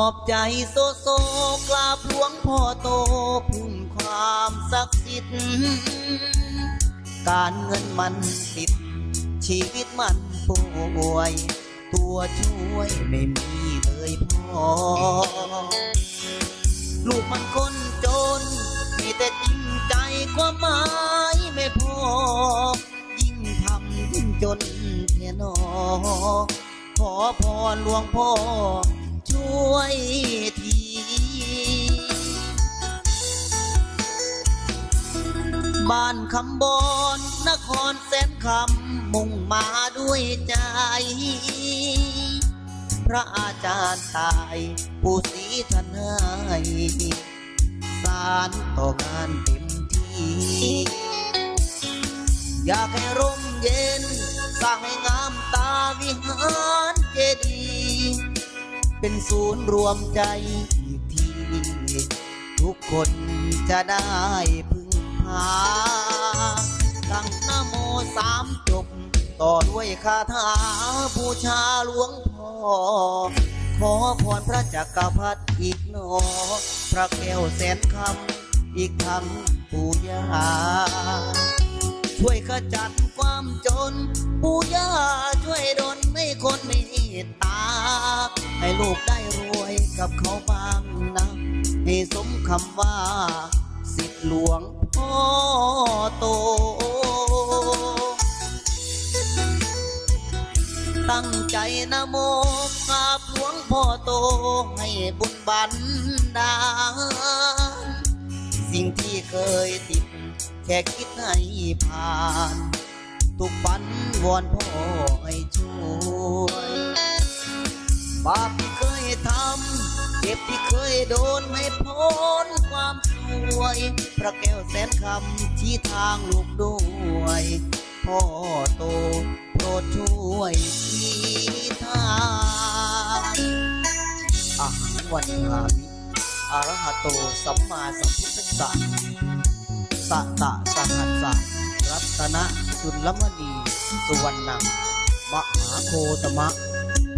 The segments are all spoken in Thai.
อบใจโซโซกราบหลวงพ่อโตพุ่มความศักดิ์สิทธิ์การเงินมันติด ชีวิตมันป่วย ตัวช่วยไม่มีเลยพ่อลูกมันคนจน มีแต่จริงใจความหมายไม่พอ ยิ่งทำยิ่งจนเทนอขอพรหลวงพ่อช่วย บ้านคำบอนนครแสนคำมุ่งมาด้วยใจ พระอาจารย์ตายผู้ศรีทนายสารต่องานเต็มที่ อยากให้ร่มเย็นสร้างให้งามตาวิหารเจดีย์เป็นศูนย์รวมใจอีกที ทุกคนจะได้ พึ่งพาตั้งนโมสามจบ ต่อด้วยคาถาบูชาหลวงพ่อ ขอพรพระจักรพรรดิอีกหนอ พระแก้วแสนคำ อีกทั้งปู่ยาช่วยขจัดความจน ปู่ยาช่วยดลให้คนเมตตา ให้ลูกได้รวยกับเขาบ้างนะให้สมคำว่าสิทธิหลวง พ่อโต ตั้งใจนะโมกราบหลวงพ่อโต ให้บุญบันดาลสิ่งที่เคยติด แค่คิดให้ผ่าน ทุกปันวอนพ่อให้ช่วยบาปที่เคย ทำเจ็บที่เคยโดนให้พ้นความสวยพระแก้วแสนคำชี้ทางลูกด้วยพ่อโตโปรดช่วยชี้ทางอาหังวันทามิอรหะโตสัมมาสัมพุทธัสสะสะตะสหัสสะรัตนะสุลมณีสุวรรณังมหาโคตมะ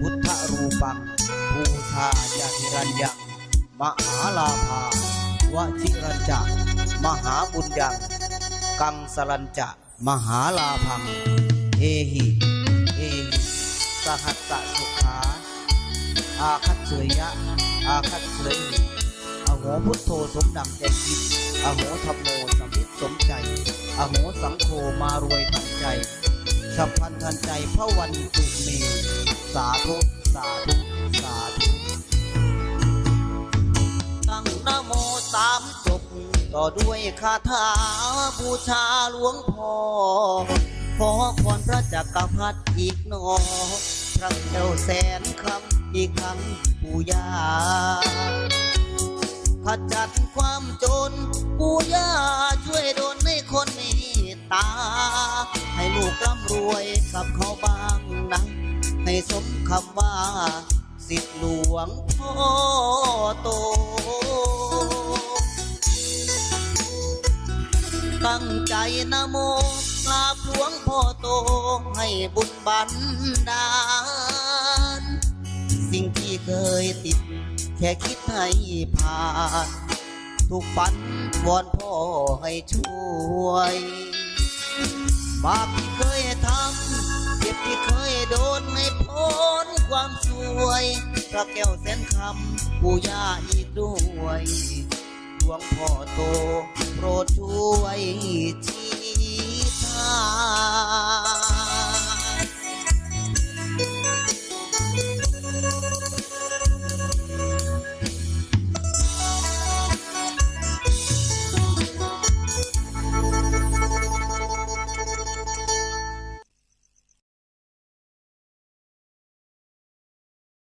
พุทธรูปังายาหิรัญญังมหาลาภาวชิรัญจะมหาบุญยังกังสรัญจะมหาลาพังเอหิเอหิสหัสสะสุขาอาคัตเสยยะ อาคัตเสยอโหพุทโธสมดังใจคิดอโหธรรมโมสมพิษสมใจอโหสังโฆมารวยทันใจฉับพันทันใจพระวันตุเม สาธุ สาธุ ต่อด้วยคาถาบูชาหลวงพ่อ ขอพรพระจักรพรรดิอีกหนอพระแก้วแสนคำอีกคำปู่ย่าขจัดความจนปู่ย่าช่วยดลให้คนมตตา ให้ลูกร่ำรวยกับเขาบ้างนะให้สมคำว่า สิทธิหลวงพ่อโต ตั้งใจนะโมกราบหลวงพ่อโต ให้บุญบันดาล สิ่งที่เคยติด แค่คิดให้ผ่าน ทุกปันวอนพ่อให้ช่วยบาปที่เคยทำเจ็บที่เคยโดนให้พ้นความสวยพระแก้วแสนคำปู่ย่าอีกด้วย วงพ่อโต โปรดช่วยชี้ทาง